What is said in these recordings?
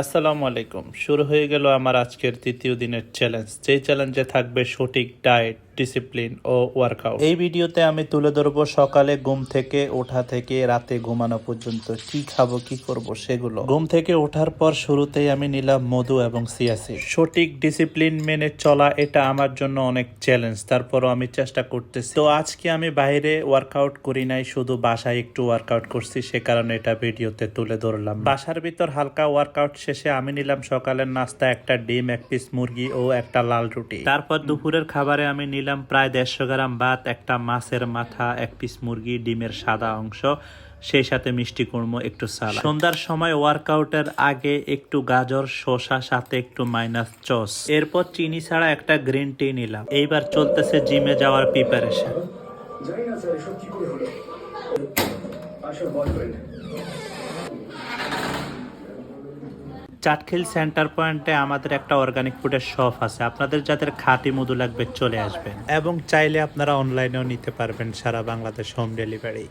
আসসালামু আলাইকুম। শুরু হয়ে গেল আমার আজকের তৃতীয় দিনের চ্যালেঞ্জ যে চ্যালেঞ্জে থাকবে সঠিক ডায়েট ডিসিপ্লিন ও ওয়ার্কআউট এই ভিডিওতে আমি তুলে ধরবো সকালে ঘুম থেকে ওঠা থেকে রাতে ঘুমানো পর্যন্ত কি খাব কি করব সেগুলো। ঘুম থেকে ওঠার পর শুরুতেই আমি নিলাম মধু এবং সিয়াসি সঠিক ডিসিপ্লিন মেনে চলা এটা আমার জন্য অনেক চ্যালেঞ্জ তারপরও আমি চেষ্টা করতেছি। তো আজকে আমি বাইরে ওয়ার্কআউট করি নাই শুধু বাসায় একটু ওয়ার্কআউট করছি সে কারণে এটা ভিডিওতে তুলে ধরলাম। বাসার ভিতর হালকা ওয়ার্কআউট শেষে আমি নিলাম সকালের নাস্তা একটা ডিম এক পিস মুরগি ও একটা লাল রুটি। তারপর দুপুরের খাবারে আমি নিলাম প্রায় দেড়শো গ্রাম ভাত, একটা মাছের মাথা, এক পিস মুরগি, ডিমের সাদা অংশ, সেই সাথে মিষ্টি কুড়মো, একটু সালাদ। সন্ধ্যার সময় ওয়ার্কআউটের আগে একটু গাজর, শসা, সাথে একটু মাইনাস চস। এরপর চিনি ছাড়া একটা গ্রিন টি নিলাম। এইবার চলতেছে জিমে যাওয়ার প্রিপারেশন জানি না স্যার করে হলো? বয়ফ্রেন্ড চাটখিল সেন্টার পয়েন্টে আমাদের একটা অর্গানিক ফুডের শপ আছে। আপনাদের যাদের খাঁটি মধু লাগবে চলে আসবেন। এবং চাইলে আপনারা অনলাইনেও নিতে পারবেন সারা বাংলাদেশ হোম ডেলিভারি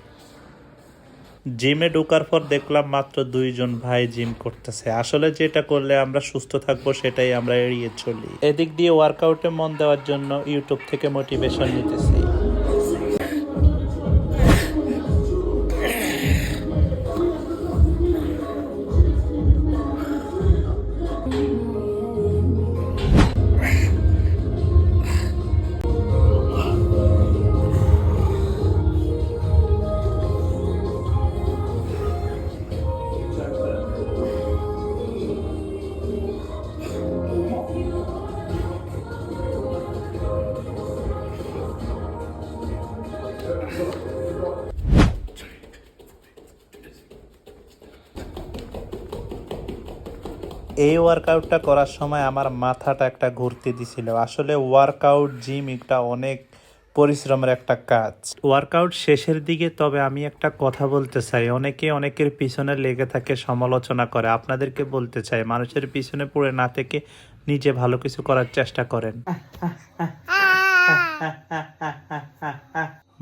জিমে ঢোকার পর দেখলাম মাত্র দুইজন ভাই জিম করতেছে। আসলে যেটা করলে আমরা সুস্থ থাকব সেটাই আমরা এড়িয়ে চলি। এদিক দিয়ে ওয়ার্কআউটে মন দেওয়ার জন্য ইউটিউব থেকে মোটিভেশন নিতেছি। এই ওয়ার্কআউটটা করার সময় আমার মাথাটা একটা ঘুরতে দিছিল। আসলে ওয়ার্কআউট জিম একটা অনেক পরিশ্রমের একটা কাজ। ওয়ার্কআউট শেষের দিকে তবে আমি একটা কথা বলতে চাই। অনেকে অনেকের পিছনে লেগে থাকে সমালোচনা করে। আপনাদেরকে বলতে চাই মানুষের পিছনে পড়ে না থেকে নিজে ভালো কিছু করার চেষ্টা করেন।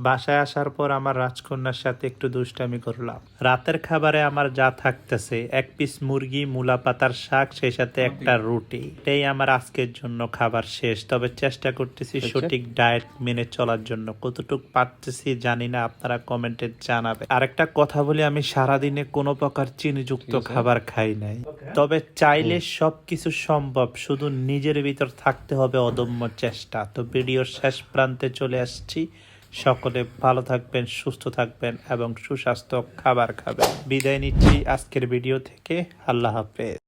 বাসায় আসার পর আমার রাজকন্যার সাথে একটু দুষ্টামি করলাম। রাতের খাবারে আমার যা থাকতেছে এক পিস মুরগি মূলা পাতার শাক সেই সাথে একটা রুটি। এটাই আমার আজকের জন্য খাবার শেষ। তবে চেষ্টা করতেছি সঠিক ডায়েট মেনে চলার জন্য। কতটুকু পারতেছি জানি না আপনারা কমেন্টে জানাবেন। আরেকটা কথা বলি আমি সারাদিনে কোনো প্রকার চিনিযুক্ত খাবার খাই নাই। তবে চাইলে সবকিছু সম্ভব শুধু নিজের ভিতর থাকতে হবে অদম্য চেষ্টা। তো ভিডিওর শেষ প্রান্তে চলে আসছি। সকলে ভালো থাকবেন, সুস্থ থাকবেন এবং সুস্বাস্থ্য খাবার খাবেন। বিদায় নিচ্ছি আজকের ভিডিও থেকে। আল্লাহ হাফেজ।